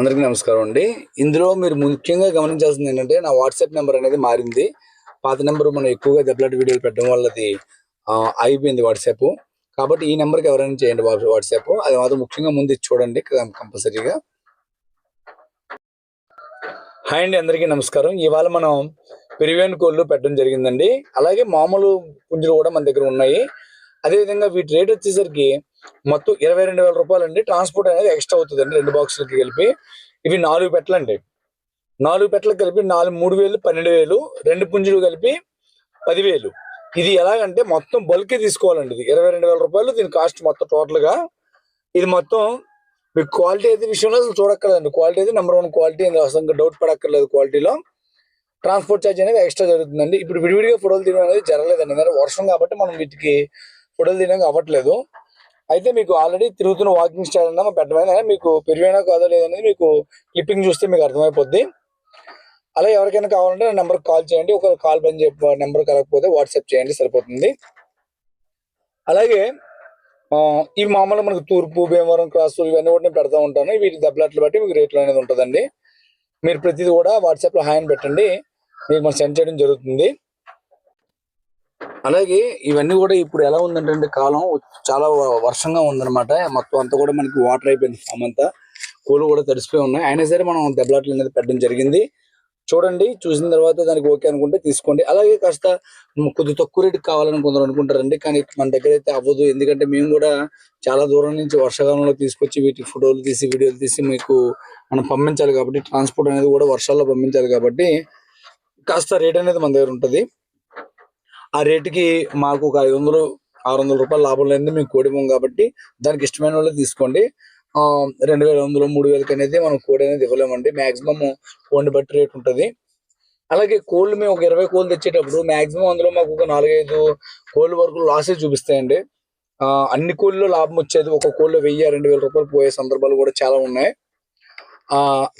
అందరికీ నమస్కారం అండి. ఇందులో మీరు ముఖ్యంగా గమనించాల్సింది ఏంటంటే నా వాట్సాప్ నెంబర్ అనేది మారింది. పాత నెంబర్ మనం ఎక్కువగా దెబ్బలాట వీడియోలు పెట్టడం వల్ల అది అయిపోయింది వాట్సాప్. కాబట్టి ఈ నెంబర్కి ఎవరైనా చేయండి వాట్సాప్. అది మాత్రం ముఖ్యంగా ముందు ఇది చూడండి కంపల్సరీగా. హాయ్ అండి అందరికీ నమస్కారం. ఇవాళ మనం పెరివేన్ కోళ్ళు పెట్టడం జరిగిందండి. అలాగే మామూలు పుంజులు కూడా మన దగ్గర ఉన్నాయి. అదేవిధంగా వీటి రేట్ వచ్చేసరికి మొత్తం ఇరవై రెండు వేల రూపాయలు అండి ట్రాన్స్పోర్ట్ అనేది ఎక్స్ట్రా అవుతుంది అండి రెండు బాక్సులకి కలిపి. ఇవి నాలుగు పెట్టలండి. నాలుగు పెట్టలకు కలిపి నాలుగు మూడు వేలు పన్నెండు వేలు రెండు పుంజులు కలిపి పదివేలు ఇది ఎలాగంటే మొత్తం బల్కే తీసుకోవాలండి ఇది. ఇరవై రెండు వేల రూపాయలు దీని కాస్ట్ మొత్తం టోటల్గా. ఇది మొత్తం మీకు క్వాలిటీ అయితే విషయంలో అసలు చూడక్కర్లేదండి. క్వాలిటీ అయితే నెంబర్ వన్ క్వాలిటీ అసలు డౌట్ పడక్కర్లేదు క్వాలిటీలో ట్రాన్స్పోర్ట్ ఛార్జ్ అనేది ఎక్స్ట్రా జరుగుతుందండి. ఇప్పుడు విడివిడిగా ఫోటోలు తీయడం అనేది జరగలేదండి. వర్షం కాబట్టి మనం వీటికి ఫోటోలు తీయడానికి అవ్వట్లేదు. అయితే మీకు ఆల్రెడీ తిరుగుతున్న వాకింగ్ స్టైల్ అన్నా పెట్టమైనా మీకు పెరిగినా కాదో లేదనేది మీకు క్లిప్పింగ్ చూస్తే మీకు అర్థమైపోద్ది. అలా ఎవరికైనా కావాలంటే నా నెంబర్కి కాల్ చేయండి. ఒక కాల్ బంద్ చెప్పి నెంబర్ కలగకపోతే వాట్సాప్ చేయండి సరిపోతుంది. అలాగే ఇవి మామూలుగా మనకు తూర్పు భీమవరం క్రాసు ఇవన్నీ కూడా నేను పెడతా ఉంటాను. వీటి దెబ్బలాట్లు బట్టి మీకు రేట్లు అనేది ఉంటుందండి. మీరు ప్రతిదీ కూడా వాట్సాప్లో హాయ్ అని పెట్టండి. మీకు మనం సెండ్ చేయడం జరుగుతుంది. అలాగే ఇవన్నీ కూడా ఇప్పుడు ఎలా ఉందంటే కాలం చాలా వ- వర్షంగా ఉందన్నమాట. మొత్తం అంతా కూడా మనకి వాటర్ అయిపోయింది. ఫామ్ అంతా కూలు కూడా తడిసిపోయి ఉన్నాయి. అయినా సరే మనం దెబ్బలాట్లు అనేది పెట్టడం జరిగింది. చూడండి చూసిన తర్వాత దానికి ఓకే అనుకుంటే తీసుకోండి. అలాగే కాస్త కొద్ది తక్కువ రేటుకి కావాలని కొందరు అనుకుంటారండి. కానీ మన దగ్గర అయితే అవ్వదు. ఎందుకంటే మేము కూడా చాలా దూరం నుంచి వర్షాకాలంలో తీసుకొచ్చి వీటి ఫోటోలు తీసి వీడియోలు తీసి మీకు మనం పంపించాలి కాబట్టి ట్రాన్స్పోర్ట్ అనేది కూడా వర్షాల్లో పంపించాలి కాబట్టి కాస్త రేట్ అనేది మన దగ్గర ఉంటుంది. ఆ రేటుకి మాకు ఒక ఐదు వందలు ఆరు వందల రూపాయలు లాభం లేనిది మేము కోడిమం కాబట్టి దానికి ఇష్టమైన వాళ్ళు తీసుకోండి. ఆ, రెండు వేల వందలు మూడు వేలకి అనేది మనం కోడి అనేది ఇవ్వలేమండి. మాక్సిమం కోడిని బట్టి రేట్ ఉంటుంది. అలాగే కోళ్ళు మేము ఒక ఇరవై కోళ్ళు తెచ్చేటప్పుడు మాక్సిమం అందులో మాకు ఒక నాలుగైదు కోళ్ళ వరకు లాసే చూపిస్తాయండి. అన్ని కోళ్ళలో లాభం వచ్చేది ఒక కోళ్ళు వెయ్యి రెండు వేల రూపాయలు పోయే సందర్భాలు కూడా చాలా ఉన్నాయి.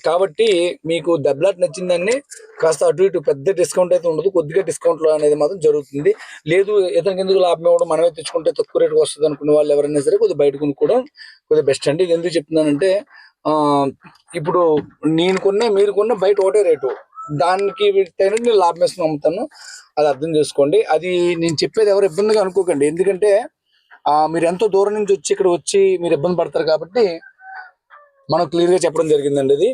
కాబట్టి మీకు దెబ్బలాట్ నచ్చిందని కాస్త అటు ఇటు పెద్ద డిస్కౌంట్ అయితే ఉండదు. కొద్దిగా డిస్కౌంట్లో అనేది మాత్రం జరుగుతుంది. లేదు ఇతనికి ఎందుకు లాభం ఇవ్వడం? మనమే తెచ్చుకుంటే తక్కువ రేటుకి వస్తుంది అనుకునే వాళ్ళు ఎవరైనా సరే కొద్దిగా బయట కొనుక్కోవడం కొద్దిగా బెస్ట్ అండి. ఇది ఎందుకు చెప్తున్నానంటే ఇప్పుడు నేను కొన్న మీరు కొన్న బయట ఒకటే రేటు. దానికి తగిన నేను లాభం వేసుకుని అమ్ముతాను. అది అర్థం చేసుకోండి. అది నేను చెప్పేది ఎవరు ఇబ్బందిగా అనుకోకండి. ఎందుకంటే మీరు ఎంతో దూరం నుంచి వచ్చి ఇక్కడ వచ్చి మీరు ఇబ్బంది పడతారు కాబట్టి మనం క్లియర్గా చెప్పడం జరిగిందండి ఇది.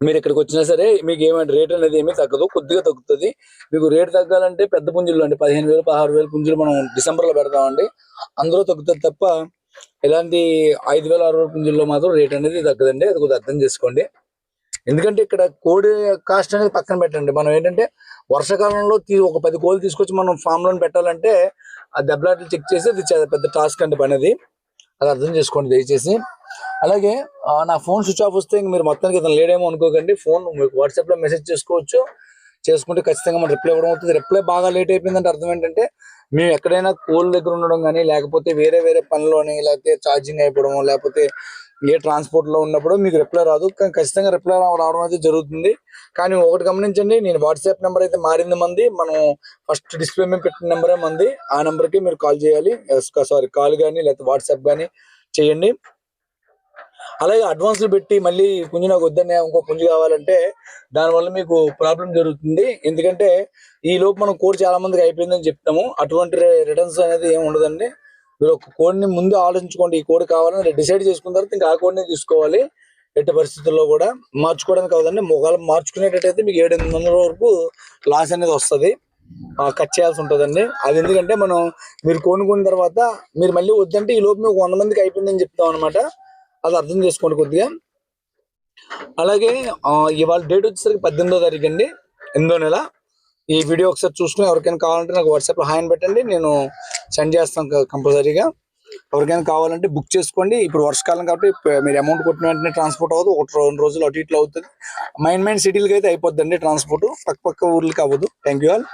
మీరు ఇక్కడికి వచ్చినా సరే మీకు ఏమైనా రేట్ అనేది ఏమీ తగ్గదు. కొద్దిగా తగ్గుతుంది. మీకు రేట్ తగ్గాలంటే పెద్ద పుంజులు అండి. పదిహేను వేలు పదహారు వేలు పుంజులు మనం డిసెంబర్లో పెడతామండి. అందులో తగ్గుతుంది తప్ప ఇలాంటి ఐదు వేల ఆరు వేల పుంజుల్లో మాత్రం రేట్ అనేది తగ్గదండి. అది కొద్దిగా అర్థం చేసుకోండి. ఎందుకంటే ఇక్కడ కోడి కాస్ట్ అనేది పక్కన పెట్టండి. మనం ఏంటంటే వర్షాకాలంలో ఒక పది కోళ్ళు తీసుకొచ్చి మనం ఫామ్లో పెట్టాలంటే ఆ దెబ్బలాట్లు చెక్ చేసి అది పెద్ద టాస్క్ అండి పని అది. అది అర్థం చేసుకోండి దయచేసి. అలాగే నా ఫోన్ స్విచ్ ఆఫ్ వస్తే ఇంక మీరు మొత్తానికి ఇతను లేడేమో అనుకోకండి. ఫోన్ మీకు వాట్సాప్లో మెసేజ్ చేసుకోవచ్చు. చేసుకుంటే ఖచ్చితంగా మనం రిప్లై ఇవ్వడం అవుతుంది. రిప్లై బాగా లేట్ అయిపోయిందంటే అర్థం ఏంటంటే మేము ఎక్కడైనా కోల్ దగ్గర ఉండడం కానీ లేకపోతే వేరే వేరే పనిలోని లేకపోతే ఛార్జింగ్ అయిపోవడం లేకపోతే ఏ ట్రాన్స్పోర్ట్లో ఉన్నప్పుడు మీకు రిప్లై రాదు. కానీ ఖచ్చితంగా రిప్లై రావడం అయితే జరుగుతుంది. కానీ ఒకటి గమనించండి నేను వాట్సాప్ నెంబర్ అయితే మారింది మంది. మనం ఫస్ట్ డిస్ప్లే మీద పెట్టిన నెంబరే మంది. ఆ నెంబర్కి మీరు కాల్ చేయాలి. సారీ కాల్ కానీ లేకపోతే వాట్సాప్ కానీ చేయండి. అలాగే అడ్వాన్స్లు పెట్టి మళ్ళీ పుంజు నాకు వద్దనే ఇంకో పుంజు కావాలంటే దానివల్ల మీకు ప్రాబ్లం జరుగుతుంది. ఎందుకంటే ఈ లోపు మనం కోడ్ చాలా మందికి అయిపోయిందని చెప్తాము. అటువంటి రిటర్న్స్ అనేది ఏమి ఉండదండి. మీరు ఒక కోడ్ని ముందు ఆలోచించుకోండి. ఈ కోడ్ కావాలని డిసైడ్ చేసుకున్న తర్వాత ఇంకా ఆ కోడ్ని తీసుకోవాలి. ఎట్టి పరిస్థితుల్లో కూడా మార్చుకోవడానికి కావాలండి మొగాలు మార్చుకునేటట్టయితే మీకు ఏడు ఎనిమిది వందల వరకు లాస్ అనేది వస్తుంది. కట్ చేయాల్సి ఉంటుందండి. అది ఎందుకంటే మనం మీరు కొనుక్కున్న తర్వాత మీరు మళ్ళీ వద్దంటే ఈ లోపు మీకు వంద మందికి అయిపోయిందని చెప్తాం అనమాట అది అర్థం చేసుకోండి కొద్దిగా. అలాగే ఇవాళ డేట్ వచ్చేసరికి పద్దెనిమిదో తారీఖు అండి ఎనిమిదో నెల. ఈ వీడియో ఒకసారి చూసుకుని ఎవరికైనా కావాలంటే నాకు వాట్సాప్లో హాయ్ అని పెట్టండి నేను సెండ్ చేస్తాను కంపల్సరీగా. ఎవరికైనా కావాలంటే బుక్ చేసుకోండి. ఇప్పుడు వర్షకాలం కాబట్టి మీరు అమౌంట్ కొట్టిన వెంటనే ట్రాన్స్పోర్ట్ అవ్వదు. ఒక రెండు రోజులు అటు ఇట్లా అవుతుంది. మైన్ మైన్ సిటీలకి అయితే అయిపోద్దండి ట్రాన్స్పోర్ట్ పక్క పక్క ఊర్లకి అవ్వదు. Thank you all